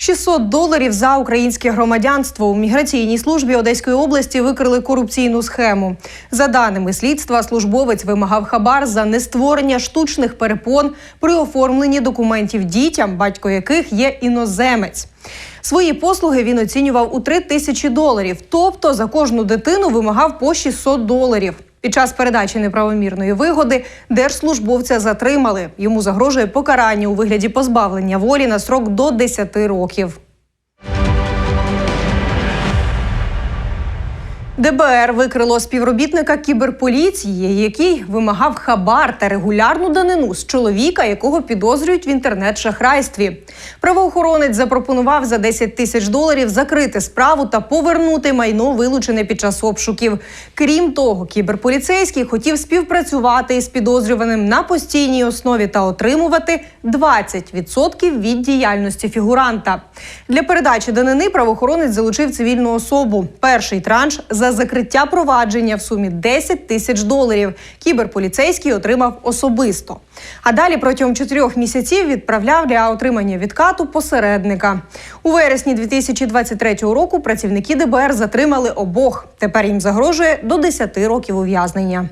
600 доларів за українське громадянство у міграційній службі Одеської області викрили корупційну схему. За даними слідства, службовець вимагав хабар за нестворення штучних перепон при оформленні документів дітям, батько яких є іноземець. Свої послуги він оцінював у 3 тисячі доларів, тобто за кожну дитину вимагав по 600 доларів. Під час передачі неправомірної вигоди держслужбовця затримали. Йому загрожує покарання у вигляді позбавлення волі на срок до 10 років. ДБР викрило співробітника кіберполіції, який вимагав хабар та регулярну данину з чоловіка, якого підозрюють в інтернет-шахрайстві. Правоохоронець запропонував за 10 тисяч доларів закрити справу та повернути майно, вилучене під час обшуків. Крім того, кіберполіцейський хотів співпрацювати із підозрюваним на постійній основі та отримувати 20% від діяльності фігуранта. Для передачі данини правоохоронець залучив цивільну особу. Перший транш за закриття провадження в сумі 10 тисяч доларів. Кіберполіцейський отримав особисто. А далі протягом чотирьох місяців відправляв для отримання відкату посередника. У вересні 2023 року працівники ДБР затримали обох. Тепер їм загрожує до 10 років ув'язнення.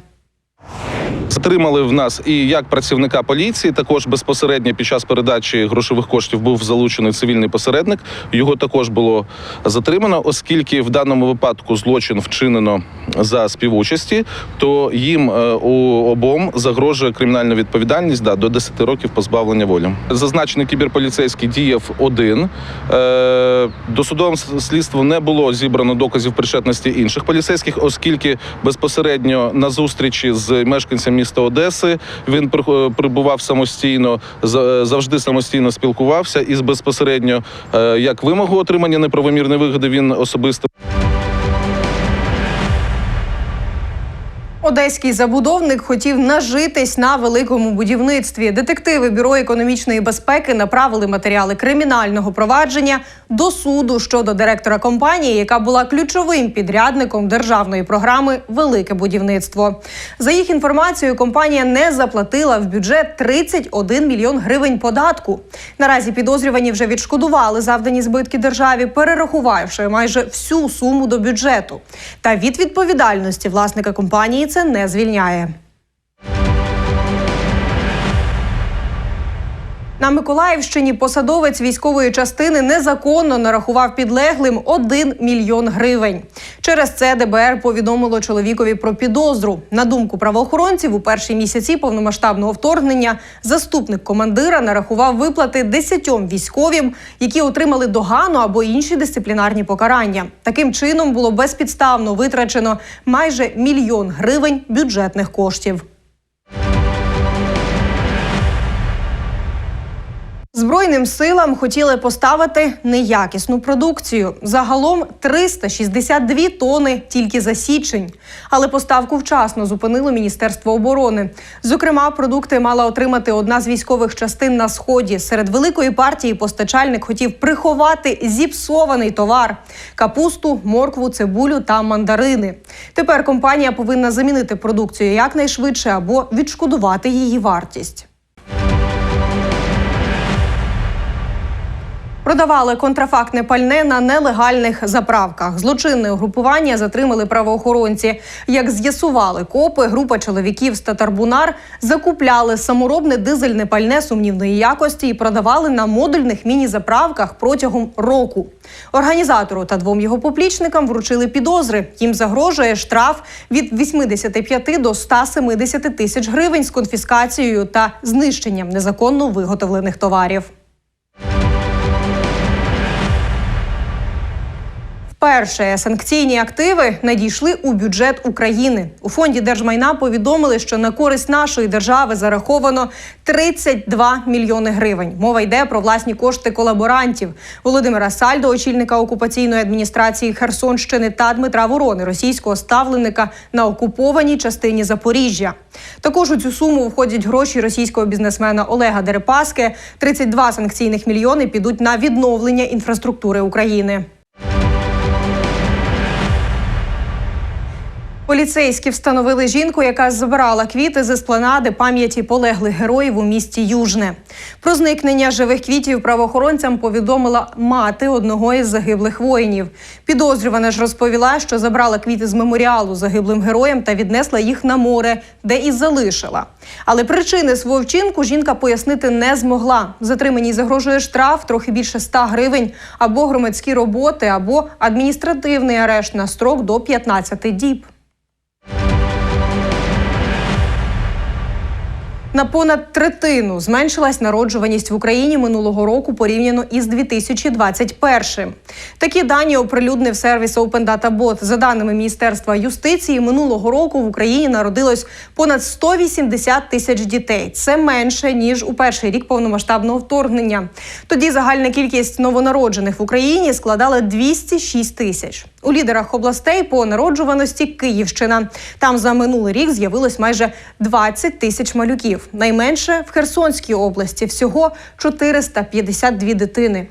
Затримали в нас і як працівника поліції, також безпосередньо під час передачі грошових коштів був залучений цивільний посередник. Його також було затримано, оскільки в даному випадку злочин вчинено за співучасті, то їм е, у обом загрожує кримінальна відповідальність да, до 10 років позбавлення волі. Зазначений кіберполіцейський діяв один. Е, Досудовим слідством не було зібрано доказів причетності інших поліцейських, оскільки безпосередньо на зустрічі з мешканцем міста Одеси. Він при- прибував самостійно, за- завжди самостійно спілкувався. І безпосередньо е, як вимогу отримання неправомірної вигоди він особисто Одеський забудовник хотів нажитись на великому будівництві. Детективи бюро економічної безпеки направили матеріали кримінального провадження до суду щодо директора компанії, яка була ключовим підрядником державної програми Велике будівництво. За їх інформацією, компанія не заплатила в бюджет 31 мільйон гривень податку. Наразі підозрювані вже відшкодували завдані збитки державі, перерахувавши майже всю суму до бюджету. Та від відповідальності власника компанії це не звільняє. На Миколаївщині посадовець військової частини незаконно нарахував підлеглим 1 мільйон гривень. Через це ДБР повідомило чоловікові про підозру. На думку правоохоронців, у перші місяці повномасштабного вторгнення заступник командира нарахував виплати 10 військовим, які отримали догану або інші дисциплінарні покарання. Таким чином було безпідставно витрачено майже мільйон гривень бюджетних коштів. Збройним силам хотіли поставити неякісну продукцію. Загалом 362 тони тільки за січень. Але поставку вчасно зупинило Міністерство оборони. Зокрема, продукти мала отримати одна з військових частин на сході. Серед великої партії постачальник хотів приховати зіпсований товар: капусту, моркву, цибулю та мандарини. Тепер компанія повинна замінити продукцію якнайшвидше або відшкодувати її вартість. Продавали контрафактне пальне на нелегальних заправках. Злочинне угрупування затримали правоохоронці. Як з'ясували копи, група чоловіків з Татарбунар закупляли саморобне дизельне пальне сумнівної якості і продавали на модульних міні-заправках протягом року. Організатору та двом його поплічникам вручили підозри. Їм загрожує штраф від 85 до 170 тисяч гривень з конфіскацією та знищенням незаконно виготовлених товарів. Вперше санкційні активи надійшли у бюджет України. У фонді держмайна повідомили, що на користь нашої держави зараховано 32 мільйони гривень. Мова йде про власні кошти колаборантів Володимира Сальдо, очільника окупаційної адміністрації Херсонщини та Дмитра Ворони, російського ставленика на окупованій частині Запоріжжя. Також у цю суму входять гроші російського бізнесмена Олега Дерипаски. 32 санкційних мільйони підуть на відновлення інфраструктури України. Поліцейські встановили жінку, яка забирала квіти з еспланади пам'яті полеглих героїв у місті Южне. Про зникнення живих квітів правоохоронцям повідомила мати одного із загиблих воїнів. Підозрювана ж розповіла, що забрала квіти з меморіалу загиблим героям та віднесла їх на море, де і залишила. Але причини свого вчинку жінка пояснити не змогла. Затриманій загрожує штраф трохи більше 100 гривень або громадські роботи, або адміністративний арешт на строк до 15 діб. На понад третину зменшилась народжуваність в Україні минулого року порівняно із 2021. Такі дані оприлюднив сервіс Open Data Bot. За даними Міністерства юстиції, минулого року в Україні народилось понад 180 тисяч дітей. Це менше ніж у перший рік повномасштабного вторгнення. Тоді загальна кількість новонароджених в Україні складала 206 тисяч. У лідерах областей по народжуваності Київщина. Там за минулий рік з'явилось майже 20 тисяч малюків. Найменше в Херсонській області всього 452 дитини.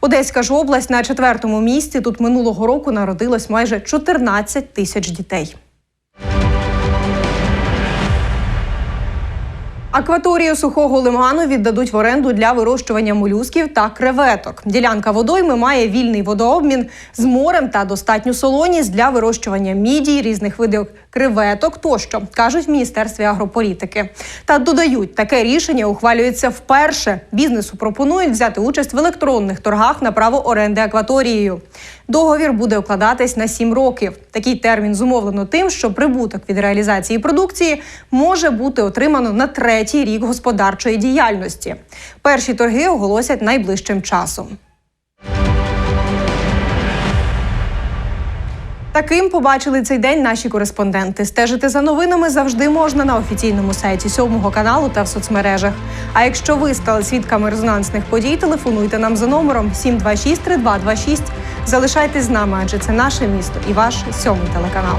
Одеська ж область на четвертому місці. Тут минулого року народилось майже 14 тисяч дітей. Акваторію сухого лиману віддадуть в оренду для вирощування молюсків та креветок. Ділянка водойми має вільний водообмін з морем та достатню солоність для вирощування мідій, різних видів креветок тощо кажуть в міністерстві агрополітики. Та додають, таке рішення ухвалюється вперше. Бізнесу пропонують взяти участь в електронних торгах на право оренди акваторією. Договір буде укладатись на 7 років. Такий термін зумовлено тим, що прибуток від реалізації продукції може бути отримано на третій рік господарчої діяльності. Перші торги оголосять найближчим часом. Таким побачили цей день наші кореспонденти. Стежити за новинами завжди можна на офіційному сайті сьомого каналу та в соцмережах. А якщо ви стали свідками резонансних подій, телефонуйте нам за номером 726 3226. Залишайтесь з нами, адже це наше місто і ваш сьомий телеканал.